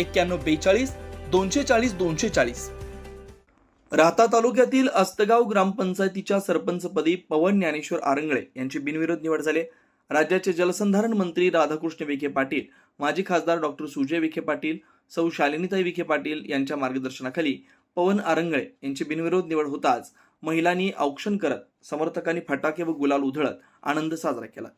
एक्क्याण्णव बेचाळीस दोनशे चाळीस दोनशे चाळीस. राहता तालुक्यातील अस्तगाव ग्रामपंचायतीच्या सरपंचपदी पवन ज्ञानेश्वर आरंगळे यांची बिनविरोध निवड झाली. राज्याचे जलसंधारण मंत्री राधाकृष्ण विखे पाटील माजी खासदार डॉक्टर सुजय विखे पाटील सौ शालिनीताई विखे पाटील यांच्या मार्गदर्शनाखाली पवन आरंगळे यांची बिनविरोध निवड होताच महिलांनी औक्षण करत समर्थकांनी फटाके व गुलाल उधळत आनंद साजरा केला.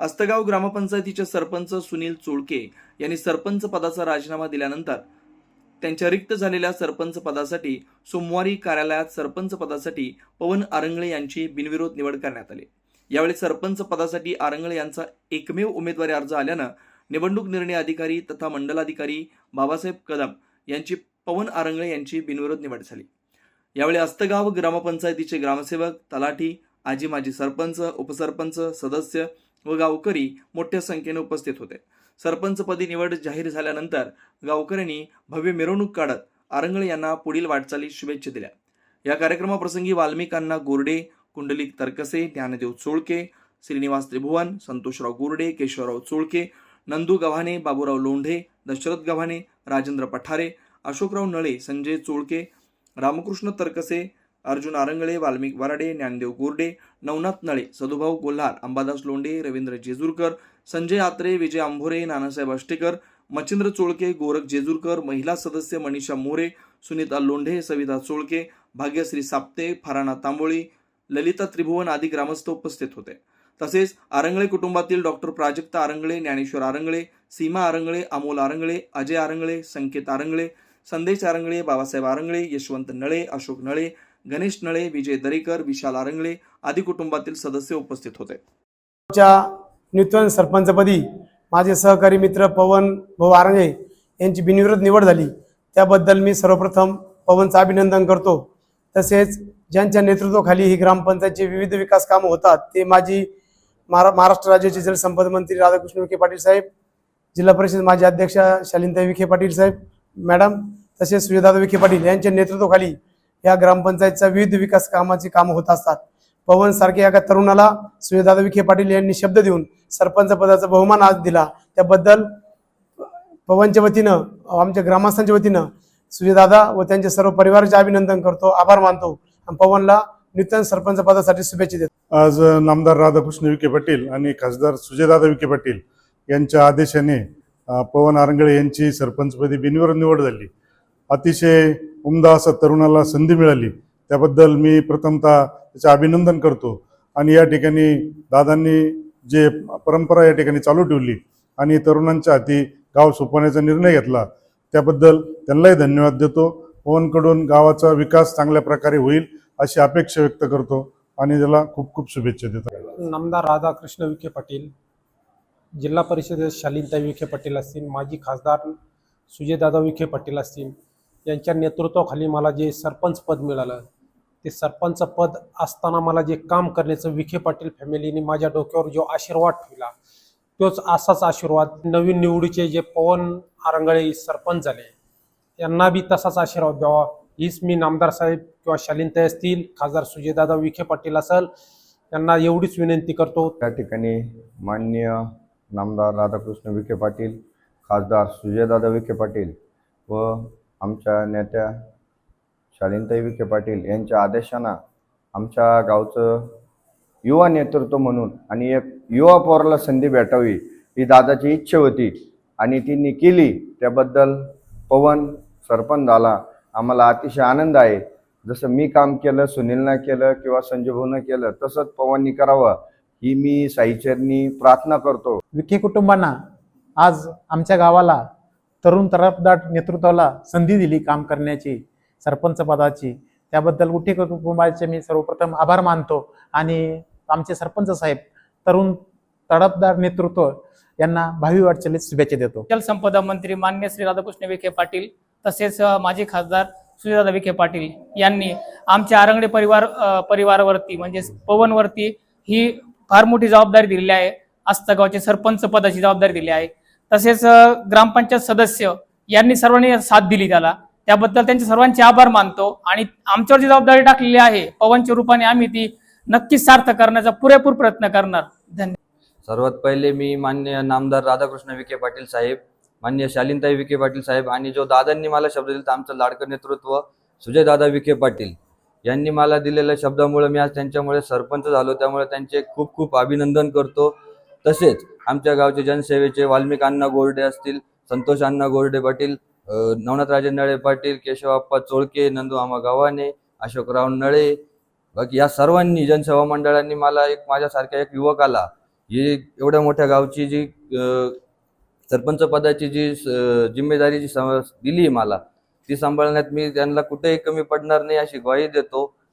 अस्तगाव ग्रामपंचायतीचे सरपंच सुनील चोळके यांनी सरपंच पदाचा राजीनामा दिल्यानंतर त्यांच्या रिक्त झालेल्या सरपंच पदासाठी सोमवारी कार्यालयात सरपंच पदासाठी पवन आरंगळे यांची बिनविरोध निवड करण्यात आली. यावेळी सरपंच पदासाठी आरंगळे यांचा एकमेव उमेदवारी अर्ज आल्यानं निवडणूक निर्णय अधिकारी तथा मंडलाधिकारी बाबासाहेब कदम यांची पवन आरंगळे यांची बिनविरोध निवड झाली. यावेळी अस्तगाव ग्रामपंचायतीचे ग्रामसेवक तलाठी आजी माजी सरपंच उपसरपंच सदस्य व गावकरी मोठ्या संख्येने उपस्थित होते. सरपंचपदी निवड जाहीर झाल्यानंतर गावकऱ्यांनी भव्य मिरवणूक काढत आरंगळे यांना पुढील वाटचाली शुभेच्छा दिल्या. या कार्यक्रमाप्रसंगी वाल्मिकांना गोरडे कुंडलिक तरकसे ज्ञानदेव चोळके श्रीनिवास त्रिभुवन संतोषराव गोरडे केशवराव चोळके नंदू गव्हाणे बाबूराव लोंढे दशरथ गव्हाणे राजेंद्र पठारे अशोकराव नळे संजय चोळके रामकृष्ण तरकसे अर्जुन आरंगळे वाल्मिक वराडे ज्ञानदेव गोरडे नवनाथ नळे सदुभाऊ गोल्हार अंबादास लोंढे रवींद्र जेजूरकर संजय आत्रे विजय आंभोरे नानासाहेब अष्टेकर मच्छिंद्र चोळके गोरख जेजूरकर महिला सदस्य मनीषा मोरे सुनीता लोंढे सविता चोळके भाग्यश्री साप्ते फराणा तांबोळी ललिता त्रिभुवन आदी ग्रामस्थ उपस्थित होते. तसेच आरंगळे कुटुंबातील डॉक्टर प्राजक्ता आरंगळे ज्ञानेश्वर आरंगळे सीमा आरंगळे अमोल आरंगळे अजय आरंगळे संकेत आरंगळे संदेश आरंगळे बाबासाहेब आरंगळे यशवंत नळे अशोक नळे गणेश नळे विजय दरेकर विशाल आरंगळे आदी कुटुंबातील सदस्य उपस्थित होते. नूतन सरपंचपदी माझे सहकारी मित्र पवन भाऊ आरंगे यांची बिनविरोध निवड झाली. त्याबद्दल मी सर्वप्रथम पवनचं अभिनंदन करतो. तसेच ज्यांच्या नेतृत्वाखाली ही ग्रामपंचायतचे विविध विकास कामं होतात ते माझी महारा महाराष्ट्र राज्याचे जलसंपदा मंत्री राधाकृष्ण विखे पाटील साहेब जिल्हा परिषद माजी अध्यक्षा शालिनताई विखे पाटील साहेब मॅडम तसेच सुजयदादा विखे पाटील यांच्या नेतृत्वाखाली या ग्रामपंचायतच्या विविध विकास कामाची कामं होत असतात. पवन सारखे एका तरुणाला सुजयदादा विखे पाटील यांनी शब्द देऊन सरपंच पदाचा बहुमान आज दिला. त्याबद्दल पवनच्या वतीनं आमच्या ग्रामस्थांच्या वतीनं सुजयदादा व त्यांच्या सर्व परिवाराचे अभिनंदन करतो आभार मानतो आणि पवनला नूतन सरपंच पदासाठी शुभेच्छा देतो. आज नामदार राधाकृष्ण विखे पाटील आणि खासदार सुजयदादा विखे पाटील यांच्या आदेशाने पवन आरंगळे यांची सरपंचपदी बिनविरोध निवड झाली. अतिशय उमदा असं तरुणाला संधी मिळाली. त्याबद्दल मी प्रथमतः त्याचे अभिनंदन करतो. आणि या ठिकाणी दादांनी जे परंपरा या ठिकाणी चालू ठेवली आणि तरुणांच्या हाती गाव सोपवण्याचा निर्णय घेतला त्याबद्दल त्यांनाही धन्यवाद देतो. पवनकडून गावाचा विकास चांगल्या प्रकारे होईल अशी अपेक्षा व्यक्त करतो आणि त्याला खूप खूप शुभेच्छा देतो. नामदार राधाकृष्ण विखे पाटील. जिल्हा परिषदेत शालीनताई विखे पाटील असतील माजी खासदार सुजयदादा विखे पाटील असतील यांच्या नेतृत्वाखाली मला जे सरपंच पद मिळालं ते सरपंच पद असताना मला जे काम करण्याचं विखे पाटील फॅमिलीने माझ्या डोक्यावर जो आशीर्वाद ठेवला तोच असाच आशीर्वाद नवीन निवडीचे जे पवन आरंगळे सरपंच झाले यांना बी तसाच आशीर्वाद द्यावा. हीच मी नामदार साहेब किंवा शालीनताई असतील खासदार सुजयदादा विखे पाटील असेल यांना एवढीच विनंती करतो. त्या ठिकाणी माननीय नामदार राधाकृष्ण विखे पाटील खासदार सुजयदादा विखे पाटील व आमच्या नेत्या शालिनताई विखे पाटील यांच्या आदेशानं आमच्या गावचं युवा नेतृत्व म्हणून आणि एक युवा पोराला संधी भेटावी ही दादाची इच्छा होती आणि तिने केली. त्याबद्दल पवन सरपंच झाला आम्हाला अतिशय आनंद आहे. जसं मी काम केलं सुनीलनं केलं किंवा संजयभाऊनं केलं तसंच पवननी करावं ही मी साईचरनी प्रार्थना करतो. विखे कुटुंबांना आज आमच्या गावाला तरुण तरफदाट नेतृत्वाला संधी दिली काम करण्याची सरपंच पदाची. त्याबद्दल विखे कुटुंबाचे मी सर्वप्रथम आभार मानतो. आणि आमचे सरपंच साहेब तरुण तडपदार नेतृत्व यांना भावी वाटचालीत शुभेच्छा देतो. जलसंपदा मंत्री मान्य श्री राधाकृष्ण विखे पाटील तसेच माजी खासदार सुजयदादा विखे पाटील यांनी आमच्या आरंगडे परिवार परिवारावरती म्हणजे पवनवरती ही फार मोठी जबाबदारी दिलेली आहे. आस्तगावचे सरपंच पदाची जबाबदारी दिली आहे. तसेच ग्रामपंचायत सदस्य यांनी सर्वांनी साथ दिली त्याला. त्याबद्दल त्यांचे सर्वांचे आभार मानतो आणि आमच्यावर जी जबाबदारी टाकलेली आहे पवनच्या रूपाने आम्ही ती नक्कीच सार्थ करण्याचा पुरेपूर प्रयत्न करणार. धन्यवाद सर्वात पहिले मी मान्य नामदार राधाकृष्ण विखे पाटील साहेब मान्य शालीनताई विखे पाटील साहेब आणि जो दादांनी मला शब्द दिला आमचं लाडकं नेतृत्व सुजय दादा विखे पाटील यांनी मला दिलेल्या शब्दामुळे मी आज त्यांच्यामुळे सरपंच झालो. त्यामुळे त्यांचे खूप खूप अभिनंदन करतो. तसेच आमच्या गावचे जनसेवेचे वाल्मिक अण्णा गोरडे असतील संतोष अण्णा गोरडे पाटील नवनाथराजे नळे पाटील केशवाप्पा चोळके नंदू आमा गव्हाणे अशोकराव नळे बाकी या सर्वांनी जनसेवा मंडळांनी मला एक माझ्यासारख्या एक युवकाला ही एवढ्या मोठ्या गावची जी सरपंच पदाची जी स- जिम्मेदारी जी सम- दिली मला ती सांभाळण्यात मी त्यांना कुठेही कमी पडणार नाही अशी ग्वाही देतो.